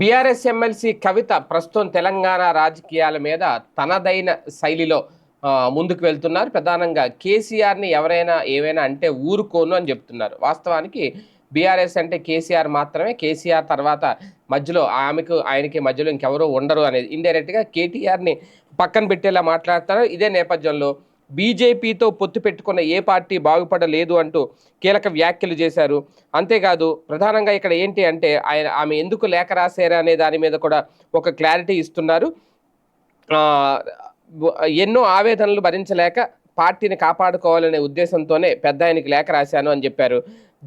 BRS MLC కవిత ప్రస్తుతం తెలంగాణ రాజకీయాల మీద తనదైన శైలిలో ముందుకు వెళ్తున్నారు. ప్రధానంగా కేసీఆర్ని ఎవరైనా ఏమైనా అంటే ఊరుకోను అని చెప్తున్నారు. వాస్తవానికి బీఆర్ఎస్ అంటే కేసీఆర్ మాత్రమే. కేసీఆర్ తర్వాత మధ్యలో ఆమెకు ఆయనకి మధ్యలో ఇంకెవరూ ఉండరు అనేది. ఇండైరెక్ట్గా కేటీఆర్ని పక్కన పెట్టేలా మాట్లాడతారు. ఇదే నేపథ్యంలో బీజేపీతో పొత్తు పెట్టుకున్న ఏ పార్టీ బాగుపడలేదు అంటూ కీలక వ్యాఖ్యలు చేశారు. అంతేకాదు ప్రధానంగా ఇక్కడ ఏంటి అంటే ఆయన ఆమె ఎందుకు లేఖ రాశారు అనే దాని మీద కూడా ఒక క్లారిటీ ఇస్తున్నారు. ఎన్నో ఆవేదనలు భరించలేక పార్టీని కాపాడుకోవాలనే ఉద్దేశంతోనే పెద్ద ఆయనకి లేఖ రాశాను అని చెప్పారు.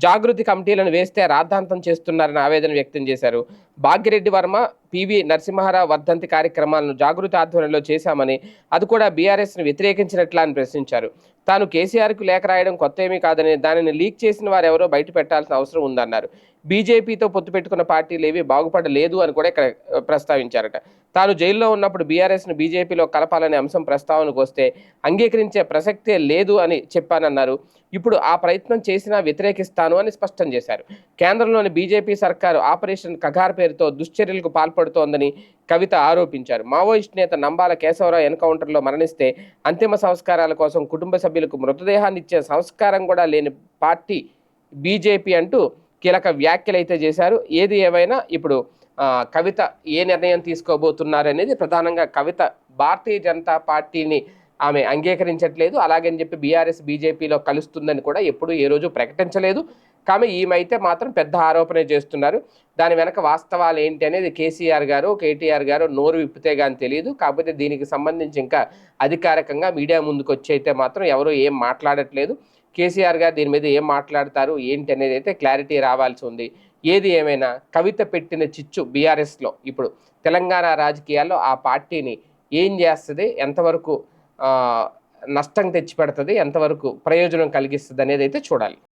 జాగృతి కమిటీలను వేస్తే రాద్ధాంతం చేస్తున్నారని ఆవేదన వ్యక్తం చేశారు. భాగ్యరెడ్డి వర్మ పివి నరసింహారావు వర్ధంతి కార్యక్రమాలను జాగృతి ఆధ్వర్యంలో చేశామని అది కూడా బీఆర్ఎస్ను వ్యతిరేకించినట్లా అని ప్రశ్నించారు. తాను కేసీఆర్కు లేఖ రాయడం కొత్త ఏమీ కాదని దానిని లీక్ చేసిన వారు ఎవరో బయట పెట్టాల్సిన అవసరం ఉందన్నారు. బీజేపీతో పొత్తు పెట్టుకున్న పార్టీలు ఏవి బాగుపడలేదు అని కూడా ఇక్కడ ప్రస్తావించారట. తాను జైల్లో ఉన్నప్పుడు బీఆర్ఎస్ను బీజేపీలో కలపాలనే అంశం ప్రస్తావనకు వస్తే అంగీకరించే ప్రసక్తే లేదు అని చెప్పానన్నారు. ఇప్పుడు ఆ ప్రయత్నం చేసినా వ్యతిరేకిస్తాను అని స్పష్టం చేశారు. కేంద్రంలోని బీజేపీ సర్కారు ఆపరేషన్ కగార్ పేరుతో దుశ్చర్యలకు పాల్పడుతోందని కవిత ఆరోపించారు. మావోయిస్ట్ నేత నంబాల కేశవరావు ఎన్కౌంటర్లో మరణిస్తే అంతిమ సంస్కారాల కోసం కుటుంబ సభ్యులకు మృతదేహాన్ని ఇచ్చే సంస్కారం కూడా లేని పార్టీ బీజేపీ అంటూ కీలక వ్యాఖ్యలు అయితే చేశారు. ఏది ఏవైనా ఇప్పుడు కవిత ఏ నిర్ణయం తీసుకోబోతున్నారు అనేది ప్రధానంగా కవిత భారతీయ జనతా పార్టీని ఆమె అంగీకరించట్లేదు. అలాగని చెప్పి బీఆర్ఎస్ బీజేపీలో కలుస్తుందని కూడా ఎప్పుడూ ఏ రోజు ప్రకటించలేదు. కానీ ఈమెయితే మాత్రం పెద్ద ఆరోపణ చేస్తున్నారు. దాని వెనక వాస్తవాలు ఏంటి అనేది కేసీఆర్ గారు కేటీఆర్ గారు నోరు విప్పితే కానీ తెలియదు కాకపోతే దీనికి సంబంధించి ఇంకా అధికారికంగా మీడియా ముందుకు వచ్చి అయితే మాత్రం ఎవరు ఏం మాట్లాడట్లేదు. కేసీఆర్ గారు దీని మీద ఏం మాట్లాడతారు ఏంటి అనేది అయితే క్లారిటీ రావాల్సి ఉంది. ఏది ఏమైనా కవిత పెట్టిన చిచ్చు బీఆర్ఎస్లో ఇప్పుడు తెలంగాణ రాజకీయాల్లో ఆ పార్టీని ఏం చేస్తుంది ఎంతవరకు నష్టం తెచ్చిపెడుతుంది ఎంతవరకు ప్రయోజనం కలిగిస్తుంది అనేది అయితే చూడాలి.